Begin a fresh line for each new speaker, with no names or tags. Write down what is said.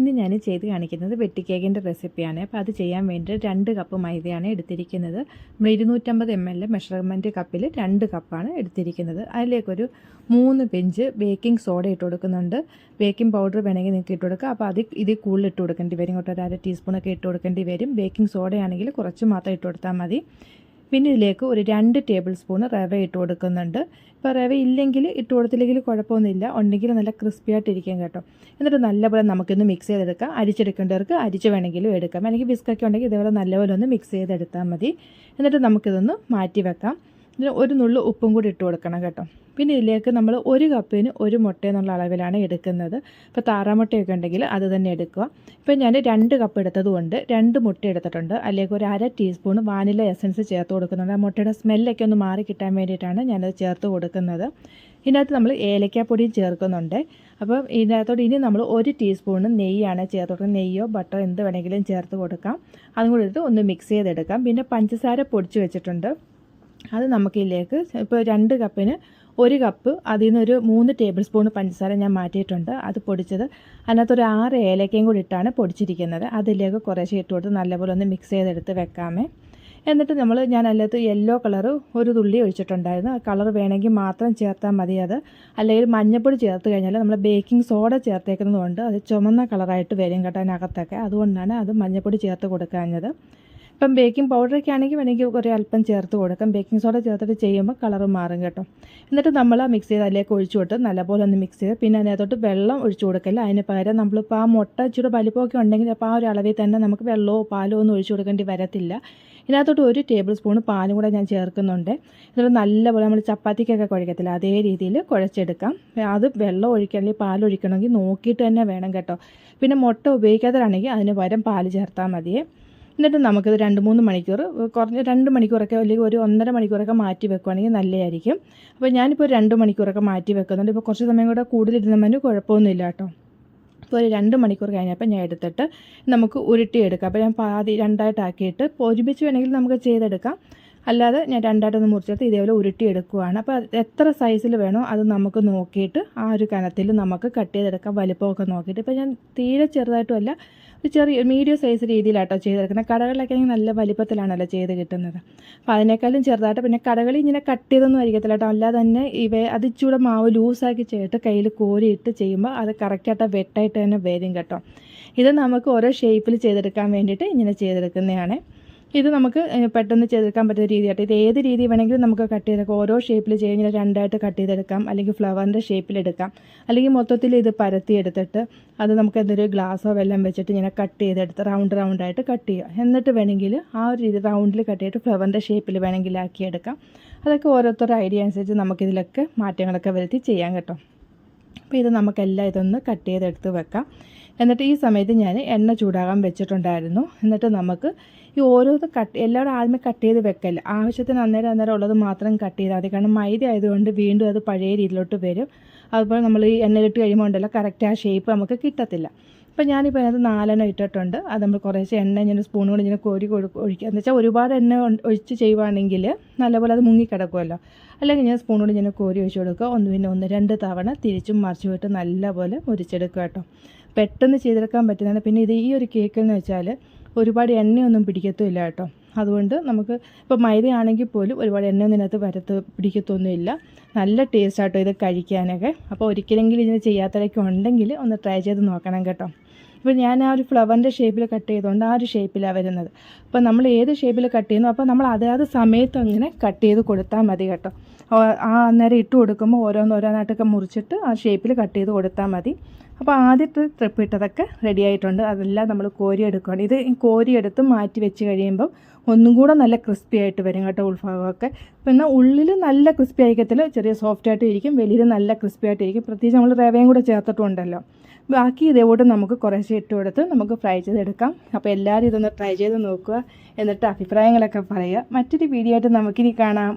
ഇന്ന് ഞാൻ ചെയ്ത് കാണിക്കുന്നത് വെട്ടി കേക്കിന്റെ റെസിപ്പിയാണ്. അപ്പോൾ അത് ചെയ്യാൻ വേണ്ടി രണ്ട് കപ്പ് മൈദയാണ് എടുത്തിരിക്കുന്നത്. നമ്മൾ ഇരുന്നൂറ്റമ്പത് എം എൽ മെഷർമെന്റ് കപ്പിൽ രണ്ട് കപ്പാണ് എടുത്തിരിക്കുന്നത്. അതിലേക്കൊരു മൂന്ന് പെഞ്ച് ബേക്കിംഗ് സോഡ ഇട്ട് കൊടുക്കുന്നുണ്ട്. ബേക്കിംഗ് പൗഡർ വേണമെങ്കിൽ നിങ്ങൾക്ക് ഇട്ട് കൊടുക്കുക അപ്പോൾ അത് ഇതിൽ കൂടുതൽ ഇട്ട് കൊടുക്കേണ്ടി വരും. ഇങ്ങോട്ട് ഒരു അര ടീസ്പൂണൊക്കെ ഇട്ട് കൊടുക്കേണ്ടി വരും. ബേക്കിംഗ് സോഡയാണെങ്കിൽ കുറച്ച് മാത്രം ഇട്ട് കൊടുത്താൽ മതി. പിന്നെ ഇതിലേക്ക് ഒരു രണ്ട് ടേബിൾ സ്പൂൺ റവ ഇട്ട് കൊടുക്കുന്നുണ്ട്. ഇപ്പോൾ റവ ഇല്ലെങ്കിൽ ഇട്ട് കൊടുത്തില്ലെങ്കിൽ കുഴപ്പമൊന്നുമില്ല. ഉണ്ടെങ്കിൽ നല്ല ക്രിസ്പി ആയിട്ടിരിക്കും കേട്ടോ. എന്നിട്ട് നല്ലപോലെ നമുക്കിന്ന് മിക്സ് ചെയ്തെടുക്കാം. അരിച്ചെടുക്കേണ്ടവർക്ക് അരിച്ച് വേണമെങ്കിലും എടുക്കാം. അല്ലെങ്കിൽ ബിസ്ക്കൊക്കെ ഉണ്ടെങ്കിൽ ഇതേപോലെ നല്ലപോലെ ഒന്ന് മിക്സ് ചെയ്തെടുത്താൽ മതി. എന്നിട്ട് നമുക്കിതൊന്ന് മാറ്റി വെക്കാം. ഒരു നുള്ളു ഉപ്പും കൂടി ഇട്ട് കൊടുക്കണം കേട്ടോ. പിന്നെ ഇതിലേക്ക് നമ്മൾ ഒരു കപ്പിന് ഒരു മുട്ട എന്നുള്ള അളവിലാണ് എടുക്കുന്നത്. ഇപ്പോൾ താറാമുട്ടയൊക്കെ ഉണ്ടെങ്കിൽ അത് തന്നെ എടുക്കുക. ഇപ്പോൾ ഞാൻ രണ്ട് കപ്പ് എടുത്തതുകൊണ്ട് രണ്ട് മുട്ട എടുത്തിട്ടുണ്ട്. അല്ലെങ്കിൽ ഒരു അര ടീസ്പൂൺ വാനില എസൻസ് ചേർത്ത് കൊടുക്കുന്നുണ്ട്. ആ മുട്ടയുടെ സ്മെല്ലൊക്കെ ഒന്ന് മാറി കിട്ടാൻ വേണ്ടിയിട്ടാണ് ഞാനത് ചേർത്ത് കൊടുക്കുന്നത്. ഇതിനകത്ത് നമ്മൾ ഏലക്കാപ്പൊടിയും ചേർക്കുന്നുണ്ട്. അപ്പം ഇതിനകത്തോട് ഇനി നമ്മൾ ഒരു ടീസ്പൂൺ നെയ്യാണ് ചേർത്ത് കൊടുക്കുന്നത്. നെയ്യോ ബട്ടറോ എന്ത് വേണമെങ്കിലും ചേർത്ത് കൊടുക്കാം. അതും കൂടി ഒന്ന് മിക്സ് ചെയ്തെടുക്കാം. പിന്നെ പഞ്ചസാര പൊടിച്ച് വെച്ചിട്ടുണ്ട്. അത് നമുക്കിതിലേക്ക് ഇപ്പോൾ രണ്ട് കപ്പിന് ഒരു കപ്പ് അതിൽ നിന്നൊരു മൂന്ന് ടേബിൾ സ്പൂൺ പഞ്ചസാര ഞാൻ മാറ്റിയിട്ടുണ്ട്. അത് പൊടിച്ചത് അതിനകത്തൊരു ആറ് ഏലക്കയും കൂടി ഇട്ടാണ് പൊടിച്ചിരിക്കുന്നത്. അതിലേക്ക് കുറേശ്ശെ ഇട്ട് കൊടുത്ത് നല്ലപോലെ ഒന്ന് മിക്സ് ചെയ്തെടുത്ത് വെക്കാമേ. എന്നിട്ട് നമ്മൾ ഞാൻ അല്ലാത്ത യെല്ലോ കളർ ഒരു തുള്ളി ഒഴിച്ചിട്ടുണ്ടായിരുന്നു. ആ കളർ വേണമെങ്കിൽ മാത്രം ചേർത്താൽ മതി അത്. അല്ലെങ്കിൽ മഞ്ഞപ്പൊടി ചേർത്ത് കഴിഞ്ഞാൽ നമ്മൾ ബേക്കിംഗ് സോഡ ചേർത്തേക്കുന്നതുകൊണ്ട് അത് ചുമന്ന കളറായിട്ട് വരും കേട്ടോ അതിനകത്തൊക്കെ. അതുകൊണ്ടാണ് അത് മഞ്ഞപ്പൊടി ചേർത്ത് കൊടുക്കാഞ്ഞത്. ഇപ്പം ബേക്കിംഗ് പൗഡറൊക്കെ ആണെങ്കിൽ വേണമെങ്കിൽ കുറേ അല്പം ചേർത്ത് കൊടുക്കാം. ബേക്കിംഗ് സോഡ ചേർത്തിട്ട് ചെയ്യുമ്പോൾ കളറ് മാറും കേട്ടോ. എന്നിട്ട് നമ്മൾ ആ മിക്സ് ചെയ്ത് അതിലേക്ക് ഒഴിച്ചു കൊടുത്ത് നല്ലപോലെ ഒന്ന് മിക്സ് ചെയ്ത് പിന്നെ അതിനകത്തോട്ട് വെള്ളം ഒഴിച്ചു കൊടുക്കില്ല? അതിന് പകരം നമ്മളിപ്പോൾ ആ മുട്ട ഇച്ചിരി വലിപ്പമൊക്കെ ഉണ്ടെങ്കിൽ അപ്പോൾ ആ ഒരു അളവിൽ തന്നെ നമുക്ക് വെള്ളമോ പാലോ ഒന്നും ഒഴിച്ചു കൊടുക്കേണ്ടി വരത്തില്ല. ഇതിനകത്തോട്ട് ഒരു ടേബിൾ സ്പൂൺ പാലും കൂടെ ഞാൻ ചേർക്കുന്നുണ്ട്. എന്നിട്ട് നല്ലപോലെ നമ്മൾ ചപ്പാത്തിക്കൊക്കെ കുഴക്കത്തില്ല. അതേ രീതിയിൽ കുഴച്ചെടുക്കാം. അത് വെള്ളം ഒഴിക്കണമെങ്കിൽ പാൽ ഒഴിക്കണമെങ്കിൽ നോക്കിയിട്ട് തന്നെ വേണം കേട്ടോ. പിന്നെ മുട്ട ഉപയോഗിക്കാത്തതാണെങ്കിൽ അതിന് പകരം പാൽ ചേർത്താൽ മതിയേ. എന്നിട്ട് നമുക്കിത് രണ്ട് മൂന്ന് മണിക്കൂർ കുറഞ്ഞ രണ്ട് മണിക്കൂറൊക്കെ അല്ലെങ്കിൽ ഒരു ഒന്നര മണിക്കൂറൊക്കെ മാറ്റി വെക്കുകയാണെങ്കിൽ നല്ലതായിരിക്കും. അപ്പോൾ ഞാനിപ്പോൾ ഒരു രണ്ട് മണിക്കൂറൊക്കെ മാറ്റി വെക്കുന്നുണ്ട്. ഇപ്പോൾ കുറച്ച് സമയം കൂടെ കൂടുതലിരുന്നതിന് കുഴപ്പമൊന്നുമില്ല കേട്ടോ. ഇപ്പോൾ ഒരു രണ്ട് മണിക്കൂർ കഴിഞ്ഞപ്പോൾ ഞാൻ എടുത്തിട്ട് നമുക്ക് ഉരുട്ടിയെടുക്കാം അപ്പോൾ ഞാൻ പാതി രണ്ടായിട്ടാക്കിയിട്ട് ഒരുമിച്ച് വേണമെങ്കിൽ നമുക്ക് ചെയ്തെടുക്കാം. അല്ലാതെ ഞാൻ രണ്ടായിട്ടൊന്ന് മുറിച്ചെടുത്ത് ഇതേപോലെ ഉരുട്ടിയെടുക്കുവാണ്. അപ്പോൾ എത്ര സൈസിൽ വേണോ അത് നമുക്ക് നോക്കിയിട്ട് ആ ഒരു കനത്തിൽ നമുക്ക് കട്ട് ചെയ്തെടുക്കാം വലിപ്പമൊക്കെ നോക്കിയിട്ട്. ഇപ്പോൾ ഞാൻ തീരെ ചെറുതായിട്ടുമല്ല ഒരു ചെറിയ മീഡിയം സൈസ് രീതിയിലാട്ടോ ചെയ്തെടുക്കുന്നത്. കടകളിലൊക്കെ ആണെങ്കിൽ നല്ല വലിപ്പത്തിലാണല്ലോ ചെയ്ത് കിട്ടുന്നത്. അപ്പോൾ അതിനേക്കാളും ചെറുതായിട്ട് പിന്നെ കടകളിൽ ഇങ്ങനെ കട്ട് ചെയ്തൊന്നും ആയിരിക്കത്തില്ല കേട്ടോ. അല്ലാതെ തന്നെ ഇവ അതിച്ചൂടെ മാവ് ലൂസാക്കി ചെയ്തിട്ട് കയ്യിൽ കോരിയിട്ട് ചെയ്യുമ്പോൾ അത് കറക്റ്റായിട്ട് വെട്ടായിട്ട് തന്നെ വരും കേട്ടോ. ഇത് നമുക്ക് ഓരോ ഷേപ്പിൽ ചെയ്തെടുക്കാൻ വേണ്ടിയിട്ട് ഇങ്ങനെ ചെയ്തെടുക്കുന്നതാണ്. ഇത് നമുക്ക് പെട്ടെന്ന് ചെയ്തെടുക്കാൻ പറ്റുന്ന രീതിയായിട്ട്. ഇത് ഏത് രീതി വേണമെങ്കിലും നമുക്ക് കട്ട് ചെയ്തെടുക്കാം. ഓരോ ഷേപ്പിൽ ചെയ്യുന്ന രണ്ടായിട്ട് കട്ട് ചെയ്തെടുക്കാം. അല്ലെങ്കിൽ ഫ്ലവറിന്റെ ഷേപ്പിലെടുക്കാം അല്ലെങ്കിൽ മൊത്തത്തിൽ ഇത് പരത്തി എടുത്തിട്ട് അത് നമുക്ക് എന്തൊരു ഗ്ലാസ്സോ വെള്ളം വെച്ചിട്ട് ഇങ്ങനെ കട്ട് ചെയ്തെടുത്ത് റൗണ്ട് റൗണ്ടായിട്ട് കട്ട് ചെയ്യുക. എന്നിട്ട് വേണമെങ്കിൽ ആ ഒരു രീതി റൗണ്ടിൽ കട്ട് ചെയ്തിട്ട് ഫ്ലവറിന്റെ ഷേപ്പിൽ വേണമെങ്കിൽ ആക്കിയെടുക്കാം അതൊക്കെ ഓരോരുത്തരുടെ ഐഡിയ അനുസരിച്ച് നമുക്കിതിലൊക്കെ മാറ്റങ്ങളൊക്കെ വരുത്തി ചെയ്യാൻ കേട്ടോ. അപ്പോൾ ഇത് നമുക്കെല്ലാം ഇതൊന്ന് കട്ട് ചെയ്തെടുത്ത് വെക്കാം. എന്നിട്ട് ഈ സമയത്ത് ഞാൻ എണ്ണ ചൂടാകാൻ വെച്ചിട്ടുണ്ടായിരുന്നു. എന്നിട്ട് നമുക്ക് ഈ ഓരോന്ന് കട്ട് എല്ലാവരും ആദ്യമേ കട്ട് ചെയ്ത് വെക്കല്ല? ആവശ്യത്തിന് അന്നേരം അന്നേരം ഉള്ളത് മാത്രം കട്ട് ചെയ്താൽ മതി. കാരണം മൈദ ആയതുകൊണ്ട് വീണ്ടും അത് പഴയ രീതിയിലോട്ട് വരും. അതുപോലെ നമ്മൾ ഈ എണ്ണയിലിട്ട് കഴിയുമ്പോൾ ഉണ്ടല്ലോ കറക്റ്റ് ആ ഷേപ്പ് നമുക്ക് കിട്ടത്തില്ല. അപ്പോൾ ഞാനിപ്പോൾ അതിനകത്ത് നാലെണ്ണം ഇട്ടിട്ടുണ്ട്. അത് നമ്മൾ കുറേശ്ശെ എണ്ണ ഇങ്ങനെ സ്പൂൺ കൊണ്ട് ഇങ്ങനെ കോരി ഒഴിക്കുക. എന്ന് വെച്ചാൽ ഒരുപാട് എണ്ണ ഒഴിച്ച് ചെയ്യുവാണെങ്കിൽ നല്ലപോലെ അത് മുങ്ങിക്കിടക്കുമല്ലോ. അല്ലെങ്കിൽ ഞാൻ സ്പൂൺ കൊണ്ട് ഇങ്ങനെ കോരി ഒഴിച്ച് കൊടുക്കുക. ഒന്ന് പിന്നെ ഒന്ന് രണ്ട് തവണ തിരിച്ചും മറിച്ചു പോയിട്ട് നല്ലപോലെ മുരിച്ചെടുക്കുക കേട്ടോ. പെട്ടെന്ന് ചെയ്തെടുക്കാൻ പറ്റുന്നതാണ്. പിന്നെ ഇത് ഈ ഒരു കേക്ക് എന്ന് വെച്ചാൽ ഒരുപാട് എണ്ണയൊന്നും പിടിക്കത്തുമില്ല കേട്ടോ. അതുകൊണ്ട് നമുക്ക് ഇപ്പോൾ മൈദയാണെങ്കിൽ പോലും ഒരുപാട് എണ്ണയൊന്നും ഇതിനകത്ത് വരത്ത് പിടിക്കത്തൊന്നുമില്ല. നല്ല ടേസ്റ്റ് ആട്ടോ ഇത് കഴിക്കാനൊക്കെ. അപ്പോൾ ഒരിക്കലെങ്കിലും ഇതിന് ചെയ്യാത്തവരൊക്കെ ഉണ്ടെങ്കിൽ ഒന്ന് ട്രൈ ചെയ്ത് നോക്കണം കേട്ടോ. ഇപ്പോൾ ഞാൻ ആ ഒരു ഫ്ലവറിന്റെ ഷേപ്പിൽ കട്ട് ചെയ്തുകൊണ്ട് ആ ഒരു ഷേപ്പിലാണ് വരുന്നത്. അപ്പോൾ നമ്മൾ ഏത് ഷേപ്പിൽ കട്ട് ചെയ്യുന്നു അപ്പോൾ നമ്മൾ അതാത് സമയത്ത് അങ്ങനെ കട്ട് ചെയ്ത് കൊടുത്താൽ മതി കേട്ടോ. ആ അന്നേരം ഇട്ട് കൊടുക്കുമ്പോൾ ഓരോന്നോരോന്നായിട്ടൊക്കെ മുറിച്ചിട്ട് ആ ഷേപ്പിൽ കട്ട് ചെയ്ത് കൊടുത്താൽ മതി. അപ്പോൾ ആദ്യത്തെ ട്രിപ്പ് ഇട്ടതൊക്കെ റെഡി ആയിട്ടുണ്ട്. അതെല്ലാം നമ്മൾ കോരി എടുക്കുകയാണ് ഇത് കോരിയെടുത്ത് മാറ്റി വെച്ച് കഴിയുമ്പം ഒന്നും കൂടെ നല്ല ക്രിസ്പി ആയിട്ട് വരും കേട്ടോ ഉൾഭാഗമൊക്കെ. പിന്നെ ഉള്ളിൽ നല്ല ക്രിസ്പി ആയിരിക്കത്തില്ല ചെറിയ സോഫ്റ്റ് ആയിട്ട് ഇരിക്കും വെളിയിൽ നല്ല ക്രിസ്പി ആയിട്ട് ഇരിക്കും പ്രത്യേകിച്ച് നമ്മൾ റവയും കൂടെ ചേർത്തിട്ടുണ്ടല്ലോ. ബാക്കി ഇതേപോലെ നമുക്ക് കുറേശ്ശെ ഇട്ട് കൊടുത്ത് നമുക്ക് ഫ്രൈ ചെയ്തെടുക്കാം. അപ്പോൾ എല്ലാവരും ഇതൊന്ന് ട്രൈ ചെയ്ത് നോക്കുക. എന്നിട്ട് അഭിപ്രായങ്ങളൊക്കെ പറയുക. മറ്റൊരു വീഡിയോ ആയിട്ട് നമുക്കിനി കാണാം.